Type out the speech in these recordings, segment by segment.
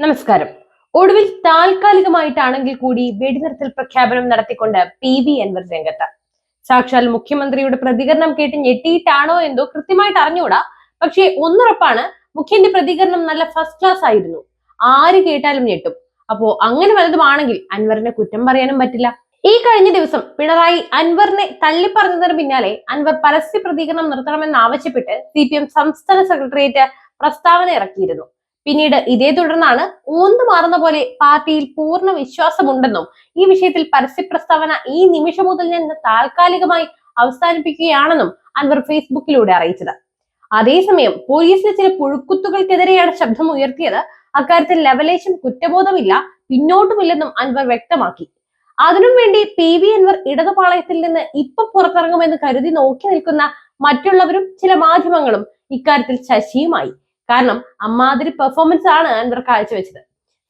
നമസ്കാരം. ഒടുവിൽ താൽക്കാലികമായിട്ടാണെങ്കിൽ കൂടി വെടിനിർത്തൽ പ്രഖ്യാപനം നടത്തിക്കൊണ്ട് പി വി അൻവർ രംഗത്ത്. സാക്ഷാൽ മുഖ്യമന്ത്രിയുടെ പ്രതികരണം കേട്ട് ഞെട്ടിയിട്ടാണോ എന്തോ കൃത്യമായിട്ട് അറിഞ്ഞുകൂടാ പക്ഷേ ഒന്നുറപ്പാണ് മുഖ്യന്റെ പ്രതികരണം നല്ല ഫസ്റ്റ് ക്ലാസ് ആയിരുന്നു. ആര് കേട്ടാലും ഞെട്ടും. അപ്പോ അങ്ങനെ വലുതുമാണെങ്കിൽ അൻവറിനെ കുറ്റം പറയാനും പറ്റില്ല. ഈ കഴിഞ്ഞ ദിവസം പിണറായി അൻവറിനെ തള്ളിപ്പറഞ്ഞതിന് പിന്നാലെ അൻവർ പരസ്യ പ്രതികരണം നിർത്തണമെന്ന് ആവശ്യപ്പെട്ട് സി പി എം സംസ്ഥാന സെക്രട്ടേറിയറ്റ് പ്രസ്താവന ഇറക്കിയിരുന്നു. പിന്നീട് ഇതേ തുടർന്നാണ് ഊന്നു മാറുന്ന പോലെ പാർട്ടിയിൽ പൂർണ വിശ്വാസമുണ്ടെന്നും ഈ വിഷയത്തിൽ പരസ്യ പ്രസ്താവന ഈ നിമിഷം മുതൽ ഞാൻ താൽക്കാലികമായി അവസാനിപ്പിക്കുകയാണെന്നും അൻവർ ഫേസ്ബുക്കിലൂടെ അറിയിച്ചത്. അതേസമയം പോലീസിലെ ചില പുഴുക്കുത്തുകൾക്കെതിരെയാണ് ശബ്ദം ഉയർത്തിയത്. അക്കാര്യത്തിൽ ലെവലേഷൻ കുറ്റബോധമില്ല പിന്നോട്ടുമില്ലെന്നും അൻവർ വ്യക്തമാക്കി. അതിനും വേണ്ടി പി വി അൻവർ ഇടതുപാളയത്തിൽ നിന്ന് ഇപ്പൊ പുറത്തിറങ്ങുമെന്ന് കരുതി നോക്കി നിൽക്കുന്ന മറ്റുള്ളവരും ചില മാധ്യമങ്ങളും ഇക്കാര്യത്തിൽ ശശിയുമായി. കാരണം അമ്മാതിരി പെർഫോമൻസ് ആണ് അൻവർ കാഴ്ചവെച്ചത്.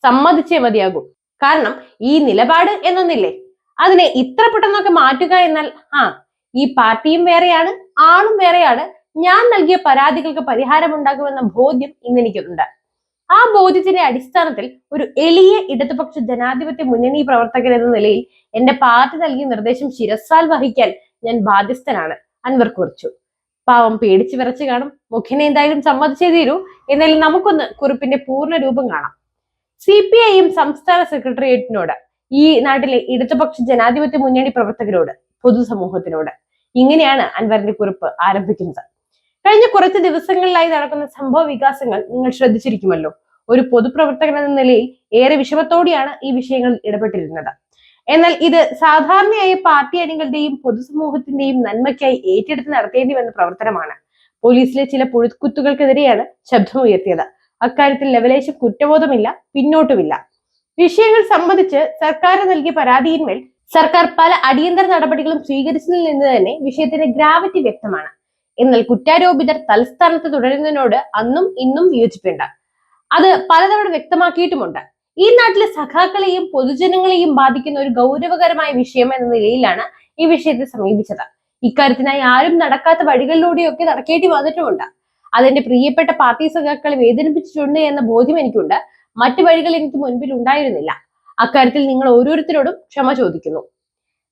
സമ്മതിച്ചേ മതിയാകൂ. കാരണം ഈ നിലപാട് എന്നൊന്നില്ലേ? അതിനെ ഇത്ര പെട്ടെന്നൊക്കെ മാറ്റുക എന്നാൽ ആ ഈ പാർട്ടിയും വേറെയാണ് ആളും വേറെയാണ്. ഞാൻ നൽകിയ പരാതികൾക്ക് പരിഹാരമുണ്ടാകുമെന്ന ബോധ്യം ഇന്നെനിക്കുണ്ട് ആ ബോധ്യത്തിന്റെ അടിസ്ഥാനത്തിൽ ഒരു എളിയ ഇടതുപക്ഷ ജനാധിപത്യ മുന്നണി പ്രവർത്തകൻ എന്ന നിലയിൽ എന്റെ പാർട്ടി നൽകിയ നിർദ്ദേശം ശിരസാൽ വഹിക്കാൻ ഞാൻ ബാധ്യസ്ഥനാണ് അൻവർ കുറിച്ചു. പാവം പേടിച്ചു വിറച്ചു കാണും. മുഖ്യനെ എന്തായാലും സമ്മതിച്ചേ തീരൂ. എന്നാലും നമുക്കൊന്ന് കുറിപ്പിന്റെ പൂർണ രൂപം കാണാം. സി പി ഐ എം സംസ്ഥാന സെക്രട്ടേറിയറ്റിനോട് ഈ നാട്ടിലെ ഇടതുപക്ഷ ജനാധിപത്യ മുന്നണി പ്രവർത്തകരോട് പൊതുസമൂഹത്തിനോട് ഇങ്ങനെയാണ് അൻവറിന്റെ കുറിപ്പ് ആരംഭിക്കുന്നത്. കഴിഞ്ഞ കുറച്ച് ദിവസങ്ങളിലായി നടക്കുന്ന സംഭവ വികാസങ്ങൾ നിങ്ങൾ ശ്രദ്ധിച്ചിരിക്കുമല്ലോ. ഒരു പൊതുപ്രവർത്തകൻ എന്ന നിലയിൽ ഏറെ വിഷമത്തോടെയാണ് ഈ വിഷയങ്ങളിൽ ഇടപെട്ടിരുന്നത്. എന്നാൽ ഇത് സാധാരണയായി പാർട്ടി അണികളുടെയും പൊതുസമൂഹത്തിന്റെയും നന്മയ്ക്കായി ഏറ്റെടുത്ത് നടത്തേണ്ടി വന്ന പ്രവർത്തനമാണ്. പോലീസിലെ ചില പുഴുക്കുത്തുകൾക്കെതിരെയാണ് ശബ്ദമുയർത്തിയത്. അക്കാര്യത്തിൽ ലെവലേശം കുറ്റബോധമില്ല പിന്നോട്ടുമില്ല. വിഷയങ്ങൾ സംബന്ധിച്ച് സർക്കാർ നൽകിയ പരാതിയിന്മേൽ സർക്കാർ പല അടിയന്തര നടപടികളും സ്വീകരിച്ചതിൽ നിന്ന് തന്നെ വിഷയത്തിന്റെ ഗ്രാവിറ്റി വ്യക്തമാണ്. എന്നാൽ കുറ്റാരോപിതർ തലസ്ഥാനത്ത് തുടരുന്നതിനോട് അന്നും ഇന്നും വിയോജിപ്പുണ്ട്. അത് പലതവണ വ്യക്തമാക്കിയിട്ടുമുണ്ട്. ഈ നാട്ടിലെ സഖാക്കളെയും പൊതുജനങ്ങളെയും ബാധിക്കുന്ന ഒരു ഗൗരവകരമായ വിഷയം എന്ന നിലയിലാണ് ഈ വിഷയത്തെ സമീപിച്ചത്. ഇക്കാര്യത്തിനായി ആരും നടക്കാത്ത വഴികളിലൂടെയൊക്കെ നടക്കേണ്ടി വന്നിട്ടുമുണ്ട്. അതെന്റെ പ്രിയപ്പെട്ട പാർട്ടി സഖാക്കളെ വേദനിപ്പിച്ചിട്ടുണ്ട് എന്ന ബോധ്യം എനിക്കുണ്ട്. മറ്റു വഴികൾ എനിക്ക് മുൻപിൽ ഉണ്ടായിരുന്നില്ല. അക്കാര്യത്തിൽ നിങ്ങൾ ഓരോരുത്തരോടും ക്ഷമ ചോദിക്കുന്നു.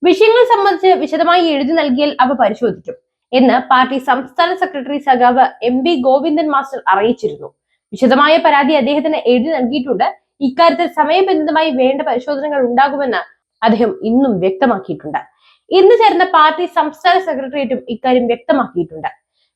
വിഷയങ്ങൾ സംബന്ധിച്ച് വിശദമായി എഴുതി നൽകിയാൽ അവ പരിശോധിക്കും എന്ന് പാർട്ടി സംസ്ഥാന സെക്രട്ടറി സഖാവ് എം ബി ഗോവിന്ദൻ മാസ്റ്റർ അറിയിച്ചിരുന്നു. വിശദമായ പരാതി അദ്ദേഹത്തിന് എഴുതി നൽകിയിട്ടുണ്ട്. ഇക്കാര്യത്തിൽ സമയബന്ധിതമായി വേണ്ട പരിശോധനകൾ ഉണ്ടാകുമെന്ന് അദ്ദേഹം ഇന്നും വ്യക്തമാക്കിയിട്ടുണ്ട്. ഇന്ന് ചേർന്ന പാർട്ടി സംസ്ഥാന സെക്രട്ടേറിയറ്റും ഇക്കാര്യം വ്യക്തമാക്കിയിട്ടുണ്ട്.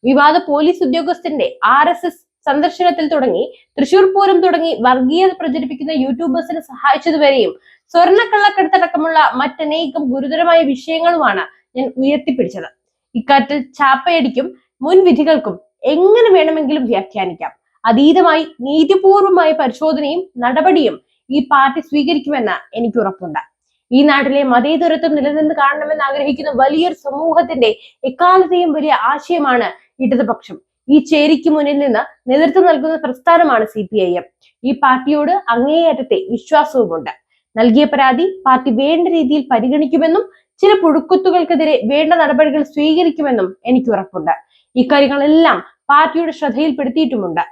വിവാദ പോലീസ് ഉദ്യോഗസ്ഥന്റെ ആർ എസ് എസ് സന്ദർശനത്തിൽ തുടങ്ങി തൃശൂർ പൂരം തുടങ്ങി വർഗീയത പ്രചരിപ്പിക്കുന്ന യൂട്യൂബേഴ്സിനെ സഹായിച്ചതുവരെയും സ്വർണക്കള്ളക്കടത്തടക്കമുള്ള മറ്റനേകം ഗുരുതരമായ വിഷയങ്ങളുമാണ് ഞാൻ ഉയർത്തിപ്പിടിച്ചത്. ഇക്കാര്യത്തിൽ ചാപ്പയടിക്കും മുൻവിധികൾക്കും എങ്ങനെ വേണമെങ്കിലും വ്യാഖ്യാനിക്കാം. അതീതമായി നീതിപൂർവമായ പരിശോധനയും നടപടിയും ഈ പാർട്ടി സ്വീകരിക്കുമെന്ന് എനിക്ക് ഉറപ്പുണ്ട്. ഈ നാട്ടിലെ മതേതരത്വം നിലനിന്ന് കാണണമെന്ന് ആഗ്രഹിക്കുന്ന വലിയൊരു സമൂഹത്തിന്റെ എക്കാലത്തെയും വലിയ ആശയമാണ് ഇടതുപക്ഷം. ഈ ചേരിക്ക് മുന്നിൽ നിന്ന് നേതൃത്വം നൽകുന്ന പ്രസ്ഥാനമാണ് സി പി ഐ എം. ഈ പാർട്ടിയോട് അങ്ങേയറ്റത്തെ വിശ്വാസവുമുണ്ട്. നൽകിയ പരാതി പാർട്ടി വേണ്ട രീതിയിൽ പരിഗണിക്കുമെന്നും ചില പുഴുക്കുത്തുകൾക്കെതിരെ വേണ്ട നടപടികൾ സ്വീകരിക്കുമെന്നും എനിക്ക് ഉറപ്പുണ്ട്. ഇക്കാര്യങ്ങളെല്ലാം പാർട്ടിയുടെ ശ്രദ്ധയിൽപ്പെടുത്തിയിട്ടുമുണ്ട്.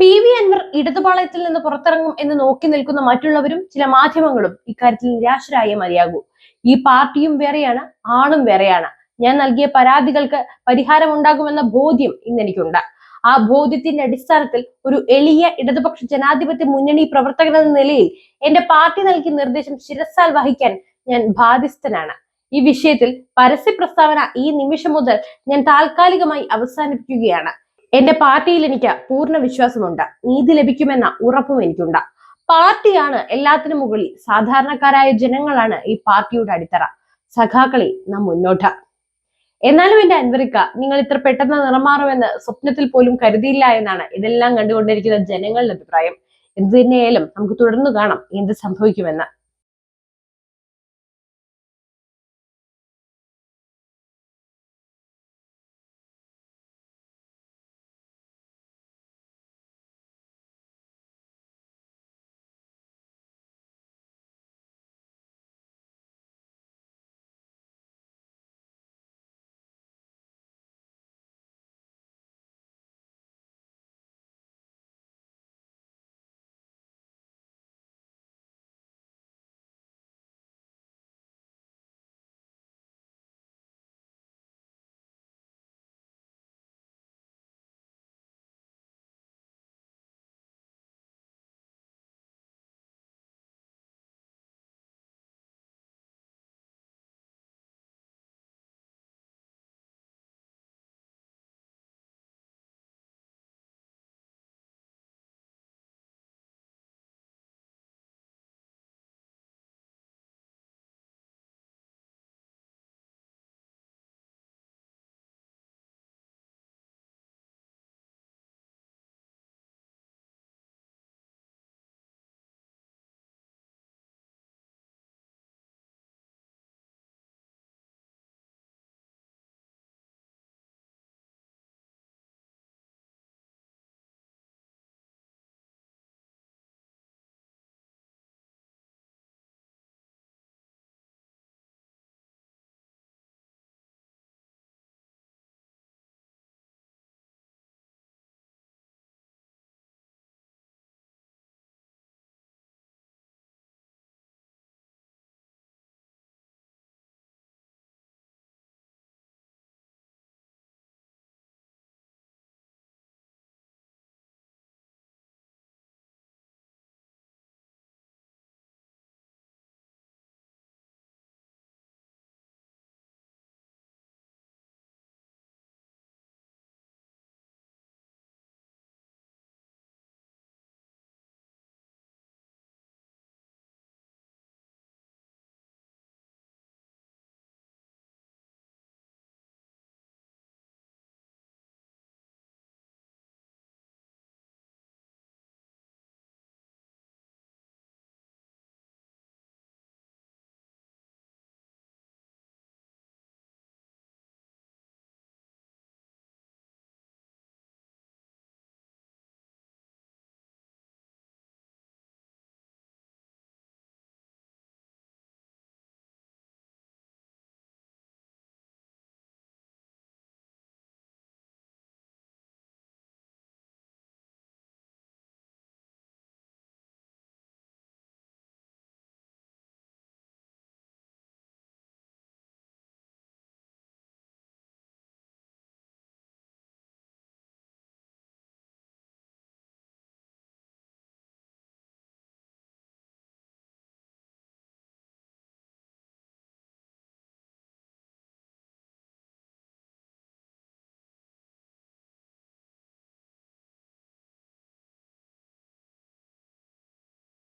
പി വി അൻവർ ഇടതുപാളയത്തിൽ നിന്ന് പുറത്തിറങ്ങും എന്ന് നോക്കി നിൽക്കുന്ന മറ്റുള്ളവരും ചില മാധ്യമങ്ങളും ഇക്കാര്യത്തിൽ നിരാശരായ മതിയാകൂ. ഈ പാർട്ടിയും വേറെയാണ് ആളും വേറെയാണ്. ഞാൻ നൽകിയ പരാതികൾക്ക് പരിഹാരമുണ്ടാകുമെന്ന ബോധ്യം ഇന്ന് എനിക്കുണ്ട് ആ ബോധ്യത്തിന്റെ അടിസ്ഥാനത്തിൽ ഒരു എളിയ ഇടതുപക്ഷ ജനാധിപത്യ മുന്നണി പ്രവർത്തകൻ എന്ന നിലയിൽ എന്റെ പാർട്ടി നൽകിയ നിർദ്ദേശം ശിരസാൽ വഹിക്കാൻ ഞാൻ ബാധ്യസ്ഥനാണ്. ഈ വിഷയത്തിൽ പരസ്യ പ്രസ്താവന ഈ നിമിഷം മുതൽ ഞാൻ താൽക്കാലികമായി അവസാനിപ്പിക്കുകയാണ്. എന്റെ പാർട്ടിയിൽ എനിക്ക് പൂർണ വിശ്വാസമുണ്ട്. നീതി ലഭിക്കുമെന്ന ഉറപ്പും എനിക്കുണ്ട്. പാർട്ടിയാണ് എല്ലാത്തിനും മുകളിൽ സാധാരണക്കാരായ ജനങ്ങളാണ് ഈ പാർട്ടിയുടെ അടിത്തറ. സഖാക്കളി നാം മുന്നോട്ട്. എന്നാലും എന്റെ അൻവറിക്ക നിങ്ങൾ ഇത്ര പെട്ടെന്ന് നിറമാറുമെന്ന് സ്വപ്നത്തിൽ പോലും കരുതിയില്ല എന്നാണ് ഇതെല്ലാം കണ്ടുകൊണ്ടിരിക്കുന്ന ജനങ്ങളുടെ അഭിപ്രായം. എന്ത് തന്നെയായാലും നമുക്ക് തുടർന്നു കാണാം എന്ത് സംഭവിക്കുമെന്ന്.